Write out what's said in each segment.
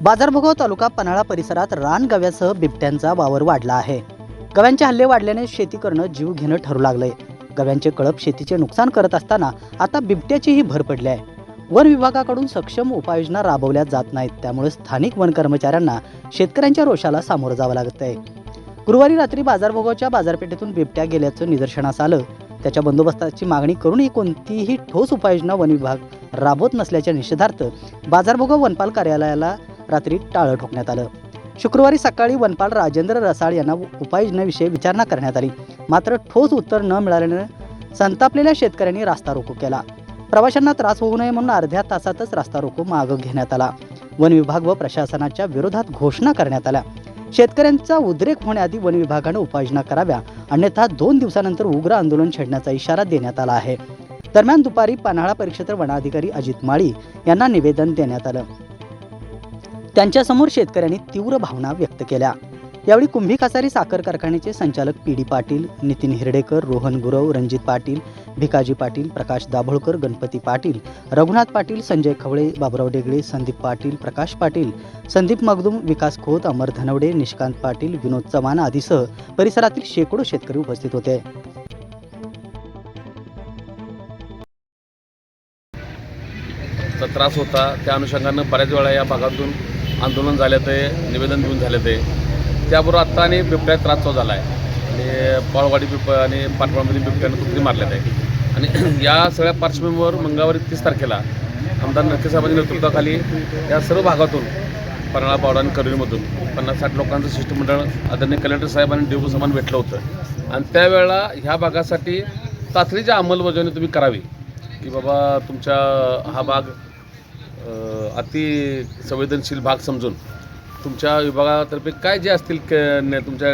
बाजारभोगाव तालुका पन्हाळा परिसरात रान गव्यासह बिबट्यांचा वावर वाढला आहे. गव्यांचे हल्ले वाढल्याने शेती करणं जीव घेणं ठरू लागलंय. गव्यांचे कळप शेतीचे नुकसान करत असताना आता बिबट्याचीही भर पडली आहे. वन विभागाकडून सक्षम उपाययोजना राबवल्या जात नाहीत. त्यामुळे स्थानिक वन कर्मचाऱ्यांना शेतकऱ्यांच्या रोषाला सामोरं जावं लागत आहे गुरुवारी रात्री बाजारभोगावच्या बाजारपेठेतून बिबट्या गेल्याचं निदर्शनास आलं. त्याच्या बंदोबस्ताची मागणी करूनही कोणतीही ठोस उपाययोजना वन विभाग राबवत नसल्याच्या निषेधार्थ बाजारभोगाव वनपाल कार्यालयाला रात्री टाळं ठोकण्यात आलं. शुक्रवारी सकाळी वनपाल राजेंद्र रसाळ यांना उपाययोजनेविषयी विचारणा करण्यात आली. मात्र ठोस उत्तर न मिळाल्यानं संतापलेल्या शेतकऱ्यांनी रास्ता रोको केला. प्रवाशांना त्रास होऊ नये म्हणून अर्ध्या तासातच रास्ता रोको मागं घेण्यात आला. वन विभाग व प्रशासनाच्या विरोधात घोषणा करण्यात आल्या. शेतकऱ्यांचा उद्रेक होण्याआधी वन विभागानं उपाययोजना कराव्या. अन्यथा दोन दिवसानंतर उग्र आंदोलन छेडण्याचा इशारा देण्यात आला आहे. दरम्यान दुपारी पन्हाळा परिक्षेत्र वनाधिकारी अजित माळी यांना निवेदन देण्यात आलं. त्यांच्यासमोर शेतकऱ्यांनी तीव्र भावना व्यक्त केल्या. यावेळी कुंभी कासारी साखर कारखान्याचे संचालक पी डी पाटील नितीन हिरडेकर रोहन गुरव रणजित पाटील भिकाजी पाटील प्रकाश दाभोळकर गणपती पाटील रघुनाथ पाटील संजय खवळे बाबुराव डेगळे संदीप पाटील प्रकाश पाटील संदीप मगदुम विकास खोत अमर धनवडे निष्कांत पाटील विनोद चव्हाण आदीसह परिसरातील शेकडो शेतकरी उपस्थित होते. त्रास होता. त्या अनुषंगानं बऱ्याच वेळा या भागातून आंदोलन झालं ते निवेदन देऊन झालं ते. त्याबरोबर आत्ता आणि बिबट्यात त्रास चालू झाला आहे आणि पाळवाडी बिब आणि पाटवाडमध्ये बिबट्यानं कुत्री मारल्यात आहे आणि या सगळ्या पार्श्वभूमीवर मंगळवारी तीस तारखेला आमदार नक्षीसाहेबांच्या नेतृत्वाखाली या सर्व भागातून पन्हाळा पावडा आणि करवीमधून पन्नास साठ लोकांचं शिष्टमंडळ आदरणीय कलेक्टर साहेब आणि देऊ समान भेटलं होतं. आणि त्यावेळेला ह्या भागासाठी तातडीची अंमलबजावणी तुम्ही करावी. की बाबा तुमच्या हा भाग अति संवेदनशील भाग समजून तुमच्या विभागातर्फे काय जे असतील क न- तुमच्या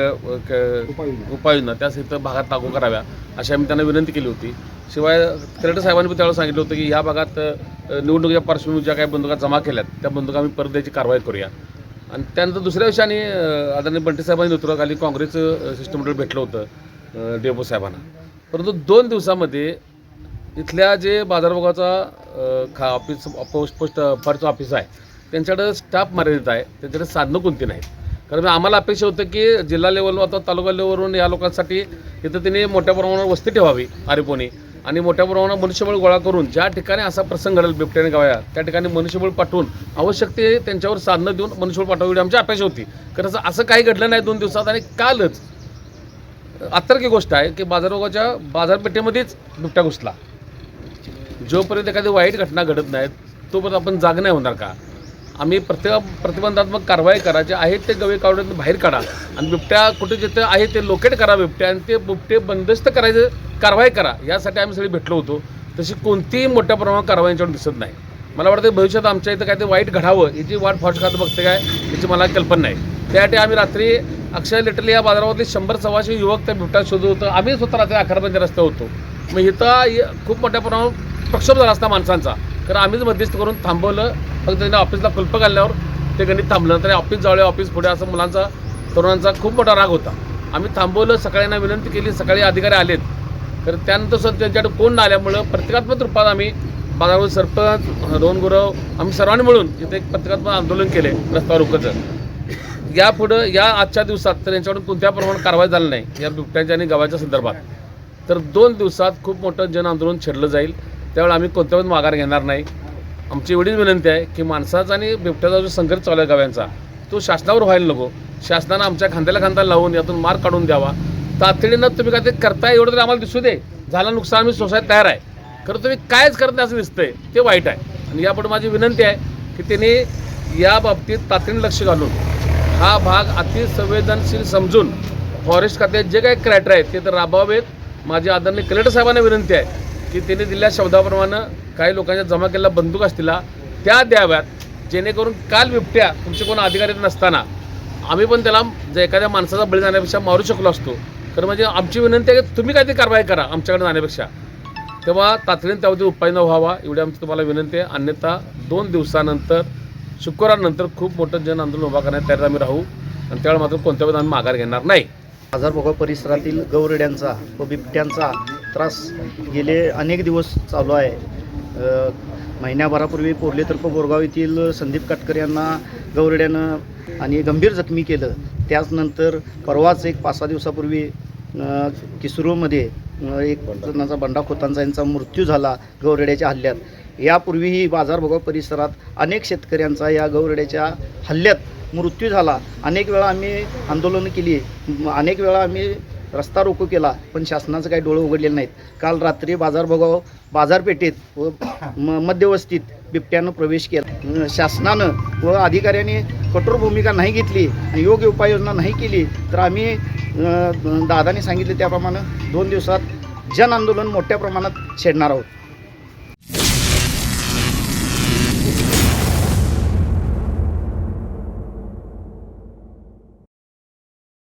उपाययोजना. त्या इथं भागात लागू कराव्या अशी आम्ही त्यांना विनंती केली होती. शिवाय कलेक्टर साहेबांनी पण त्यावेळेला सांगितलं होतं की ह्या भागात निवडणुकीच्या पार्श्वभूमीवर ज्या काही बंदुका जमा केल्यात त्या बंदुका आम्ही परत द्यायची कारवाई करूया. आणि त्यानंतर दुसऱ्या दिवशी अ, आदरणीय बंटी साहेबांच्या नेतृत्वाखाली काँग्रेसचं शिष्टमंडळ भेटलं होतं डेपो साहेबांना परंतु दोन दिवसामध्ये इथल्या जे बाजारभागाचा खा ऑफिस पोस्ट पोस्ट फारचं ऑफिस आहे त्यांच्याकडे स्टाफ मर्यादित आहे. त्यांच्याकडे साधनं कोणती नाहीत. कारण आम्हाला अपेक्षा होतं की जिल्हा लेवल अथवा तालुका लेवलवरून या लोकांसाठी इथं त्यांनी मोठ्या प्रमाणावर वस्ती ठेवावी आरेपोनी. आणि मोठ्या प्रमाणावर मनुष्यबळ गोळा करून ज्या ठिकाणी असा प्रसंग घडेल बिबट्याने गावया त्या ठिकाणी मनुष्यबळ पाठवून आवश्यक ते त्यांच्यावर साधनं देऊन मनुष्यबळ पाठवावी एवढी आमची अपेक्षा होती. कारण असं असं काही घडलं नाही दोन दिवसात आणि कालच अतर्की गोष्ट आहे की बाजारभागाच्या बाजारपेठेमध्येच बिबट्या घुसला. जोपर्यंत एखादी वाईट घटना घडत नाहीत तोपर्यंत आपण जाग नाही होणार का? आम्ही प्रत्येक प्रतिबंधात्मक कारवाई करा जे आहेत ते गवे कावड्यातून बाहेर काढा. आणि बिबट्या कुठे जिथे आहे ते लोकेट करा बिबट्या आणि ते बिबटे बंदस्त करायचं कारवाई करा. यासाठी आम्ही सगळे भेटलो होतो. तशी कोणतीही मोठ्या प्रमाणात कारवाई यांच्यावर दिसत नाही. मला वाटतं भविष्यात आमच्या इथं काय ते वाईट घडावं याची वाट फॉस्ट खातं बघते काय याची मला कल्पना नाही. त्यासाठी आम्ही रात्री अक्षय लिटरली या बाजारामध्ये शंभर सव्वाशे युवक त्या बिबट्या शोधत होतं. आम्ही स्वतः रात्री अकरापर्यंत रस्त्यावर होतो. मग इथं खूप मोठ्या प्रमाणावर प्रक्षोभ झाला असता माणसांचा. कारण आम्हीच मध्यस्थ करून थांबवलं. फक्त त्यांनी ऑफिसला कुल्प घालल्यावर ते गणित थांबलं. तरी ऑफिस जावळे ऑफिस पुढे असं मुलांचा तरुणांचा खूप मोठा राग होता. आम्ही थांबवलं सकाळींना विनंती केली सकाळी अधिकारी आलेत. तर त्यानंतर सुद्धा त्यांच्याकडे कोण न आल्यामुळं प्रतिकात्मक रूपात आम्ही बाजारावर सरपंच दोन गुरव आम्ही सर्वांनी मिळून इथे एक प्रतिकात्मक आंदोलन केले रस्त्यावर रोखचं यापुढं या आजच्या दिवसात तर यांच्याकडून कोणत्या प्रमाणात कारवाई झाली नाही. या बिबट्यांच्या आणि गव्हाच्या संदर्भात. तर दोन दिवसात खूप मोठं जन आंदोलन छेडलं जाईल. त्यावेळी आम्ही कोणत्या पण माघार घेणार नाही. आमची एवढीच विनंती आहे की माणसाचा आणि बिबट्याचा जो संघर्ष चालू आहे गाव्यांचा तो शासनावर व्हायला नको. शासनानं आमच्या खांद्याला खांदा लावून यातून मार्ग काढून द्यावा. तातडीनं तुम्ही काय ते करताय एवढं तरी आम्हाला दिसू दे. झालं नुकसान आम्ही सोसायला तयार आहे. खरं तुम्ही कायच करत नाही असं दिसतंय ते वाईट आहे. आणि यापुढे माझी विनंती आहे की त्यांनी या बाबतीत तातडीनं लक्ष घालून हा भाग अतिसंवेदनशील समजून फॉरेस्ट खात्यात जे काही क्रॅटर आहेत ते तर राबवावेत. माझी आदरणीय कलेक्टर साहेबांना विनंती आहे की त्यांनी दिलेल्या शब्दाप्रमाणे काही लोकांच्या जमा केलेल्या बंदूक असतील त्या द्याव्यात. जेणेकरून काल बिबट्या तुमचे कोण अधिकारी नसताना आम्ही पण त्याला जर एखाद्या माणसाचा बळी जाण्यापेक्षा मारू शकलो असतो. तर म्हणजे आमची विनंती आहे की तुम्ही काय कारवाई करा आमच्याकडे जाण्यापेक्षा. तेव्हा तातडीने त्यावरती न व्हावा एवढी आमची तुम्हाला विनंती आहे. अन्यथा दोन दिवसानंतर शुक्रवारनंतर खूप मोठं जन आंदोलन उभा करण्यात तयार आम्ही राहू आणि त्यावेळी मात्र कोणत्या वेळेला आम्ही माघार घेणार नाही. आजारभोगा परिसरातील गौरड्यांचा व बिबट्यांचा त्रास गेले अनेक दिवस चालू आहे. महिन्याभरापूर्वी पोर्ले तर्फ बोरगाव येथील संदीप काटकर यांना गौरड्यानं आणि गंभीर जखमी केलं. त्याचनंतर परवाच एक पाच सहा दिवसापूर्वी अ, किसरूमध्ये एक जणाचा बंडा खोतांचा यांचा मृत्यू झाला गौरड्याच्या हल्ल्यात. यापूर्वीही बाजारभोगाव परिसरात अनेक शेतकऱ्यांचा या गौरड्याच्या हल्ल्यात मृत्यू झाला. अनेक वेळा आम्ही आंदोलनं केली. अनेक वेळा आम्ही रस्ता रोको केला पण शासनाचं काही डोळं उघडलेलं नाहीत. काल रात्री बाजार भोगाव बाजारपेठेत व म- मध्यवस्तीत बिबट्यानं प्रवेश केला. शासनानं व अधिकाऱ्यांनी कठोर भूमिका नाही घेतली आणि योग्य उपाययोजना नाही केली तर आम्ही दादाने सांगितले त्याप्रमाणे दोन दिवसात जन आंदोलन मोठ्या प्रमाणात छेडणार आहोत.